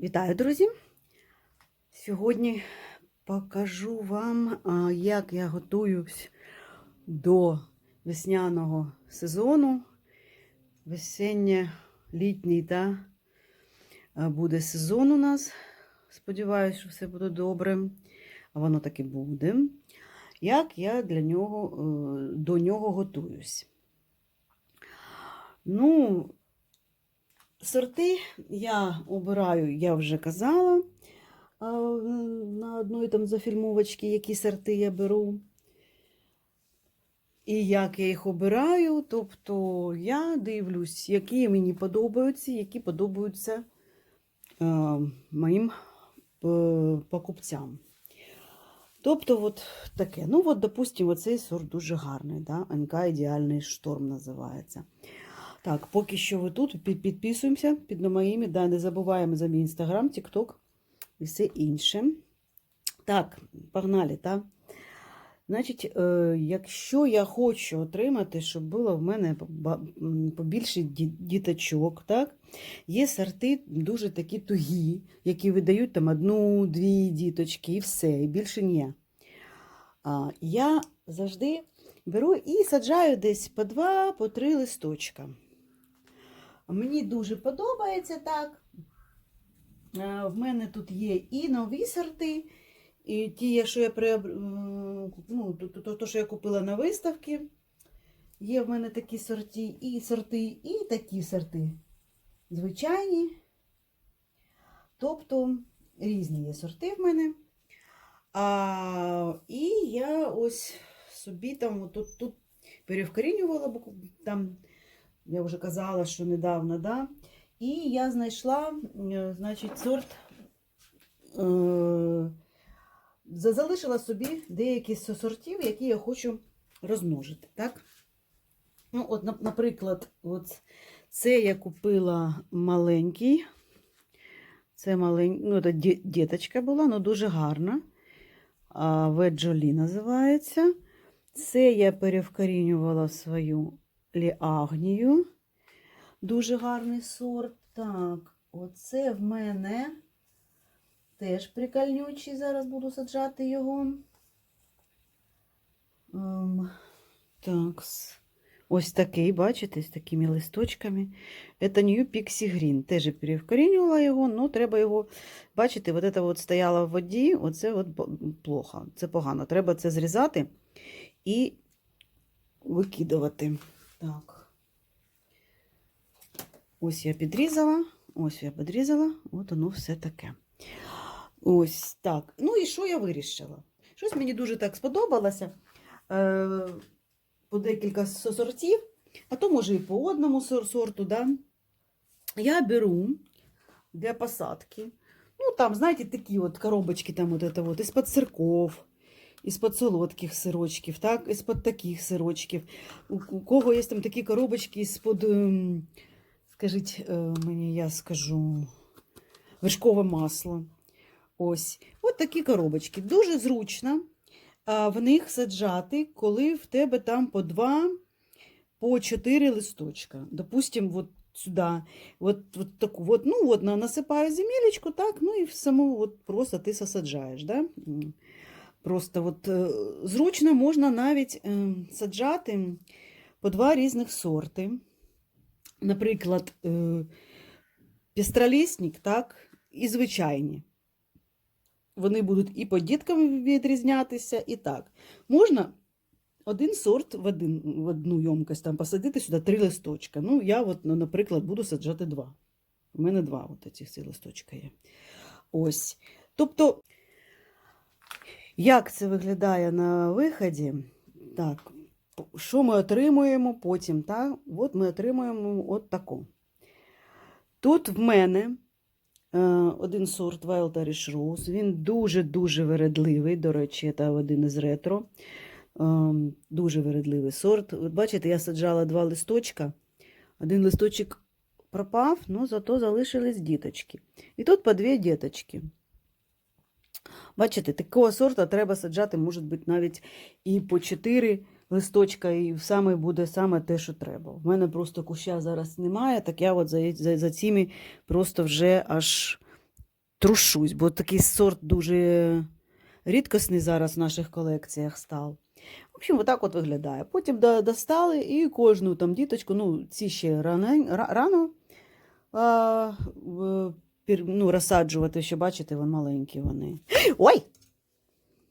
Вітаю, друзі! Сьогодні покажу вам, як я готуюсь до весняного сезону. Весеннє-літній та буде сезон у нас. Сподіваюсь, що все буде добре. А воно таки буде. Як я для нього, е, до нього готуюсь? Ну, Сорти я обираю, я вже казала на одної там зафільмовочці, які сорти я беру. І як я їх обираю, тобто я дивлюсь, які мені подобаються, які подобаються е, моїм е, покупцям. Тобто, от таке. Ну, от, допустимо, оцей сорт дуже гарний. Да? НК ідеальний шторм називається. Так, поки що ви тут підписуємося під моїми, да, не забуваємо за мій інстаграм, тікток і все інше. Так, погнали, так? Значить, е, якщо я хочу отримати, щоб було в мене побільше діточок, так? Є сорти дуже такі тугі, які видають там одну-дві діточки і все, і більше ні. Я завжди беру і саджаю десь по два, по три листочка. Мені дуже подобається так. Е, В мене тут є і нові сорти, і ті, що я приоб... ну, то, то, що я купила на виставці. Є в мене такі сорти, і сорти, і такі сорти. Звичайні. Тобто різні є сорти в мене. А, і я ось собі там тут, тут перевкорінювала, там я вже казала, що недавно, да. І я знайшла, е, значить, сорт. Е- залишила собі деякі з сортів, які я хочу розмножити. Так? Ну, от, наприклад, от це я купила маленький. Це маленький, ну, це діточка була, але дуже гарна. Веджолі називається. Це я перевкорінювала свою ліагнію. Дуже гарний сорт. Так, оце в мене теж прикольнючий. Зараз буду саджати його. Ем, так, ось такий, бачите, з такими листочками. Це New Pixie Green. Теж перевкорінювала його, але треба його, бачите, от це от стояло в воді, оце от плохо, це погано. Треба це зрізати і викидувати. Так. Ось я підрізала, ось я підрізала, от воно все таке. Ось так. Ну і що я вирішила? Щось мені дуже так сподобалося. Е, по декілька сортів, а то може і по одному сорту. Да? Я беру для посадки. Ну, там, знаєте, такі от коробочки, там от это вот, із-под сирков, із-под солодких сирочків, так, із-под таких сирочків. У, кого є там такі коробочки із-под, ем, скажіть е, мені, я скажу, вершкове масло. Ось. От такі коробочки. Дуже зручно в них саджати, коли в тебе там по два, по чотири листочка. Допустим, от сюди. От, от таку, от, ну, от, насипаю земелечку, так, ну і в саму от просто ти саджаєш. Да? Просто от, е, зручно можна навіть е, саджати по два різних сорти. Наприклад, е, так, і звичайні. Вони будуть і по діткам відрізнятися, і так. Можна один сорт в, один, в одну йомкость там посадити сюди три листочка. Ну, я, от, ну, наприклад, буду саджати два. У мене два от ці листочка є. Ось. Тобто, як це виглядає на виході? Так, що ми отримуємо потім? Так? От ми отримуємо от таку. Тут в мене е, один сорт Wild Irish Rose. Він дуже-дуже вередливий. До речі, це один із ретро. Ем, Дуже вередливий сорт. От бачите, я саджала два листочка. Один листочок пропав, але зато залишились діточки. І тут по дві діточки. Бачите, такого сорту треба саджати, може бути, навіть і по чотири листочка, і саме буде саме те, що треба. У мене просто куща зараз немає, так я от за, за, за цими просто вже аж трушусь, бо такий сорт дуже рідкісний зараз в наших колекціях став. В общем, отак от виглядає. Потім достали і кожну там діточку, ну, ці ще рано, рано ну, розсаджувати, що бачите, вон маленькі вони. Ой!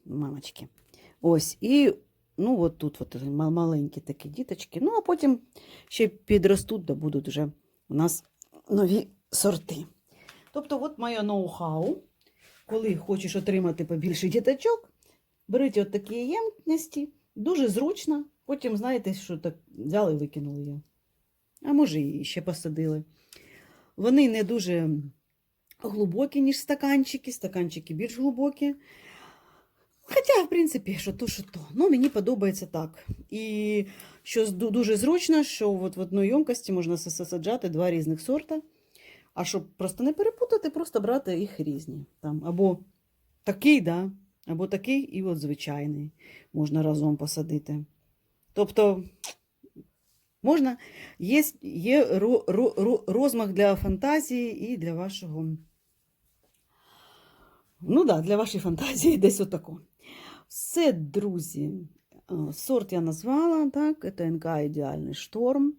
Мамочки. Ось, і ну, от тут от, маленькі такі діточки. Ну, а потім ще підростуть, да будуть вже у нас нові сорти. Тобто, от моє ноу-хау. Коли хочеш отримати побільше діточок, беріть от такі ємності, дуже зручно. Потім, знаєте, що так взяли і викинули її. А може, і ще посадили. Вони не дуже глибокі, ніж стаканчики, стаканчики більш глибокі. Хоча, в принципі, що то, що то. Ну, мені подобається так. І що дуже зручно, що от в одній ємкості можна саджати два різних сорта. А щоб просто не перепутати, просто брати їх різні. Там, або такий, да, або такий, і от звичайний можна разом посадити. Тобто, можна, є, є ро, ро, ро, розмах для фантазії і для вашого. Ну да, для вашої фантазії десь отако. Все, друзі. е, Сорт я назвала, так, це НК Ідеальний шторм.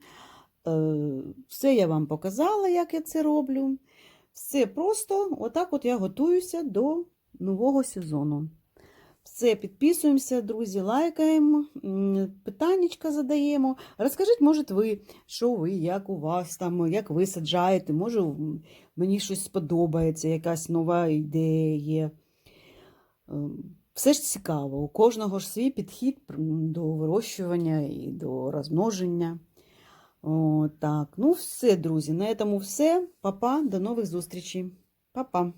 Е, Все я вам показала, як я це роблю. Все просто, отак от я готуюся до нового сезону. Все, підписуємося, друзі, лайкаємо, питаннячка задаємо. Розкажіть, може, ви, що ви, як у вас там, як ви саджаєте, може, мені щось сподобається, якась нова ідея є. Ем, Все ж цікаво, у кожного ж свій підхід до вирощування і до розмноження. О, так, ну все, друзі, на цьому все. Па-па, до нових зустрічей. Па-па.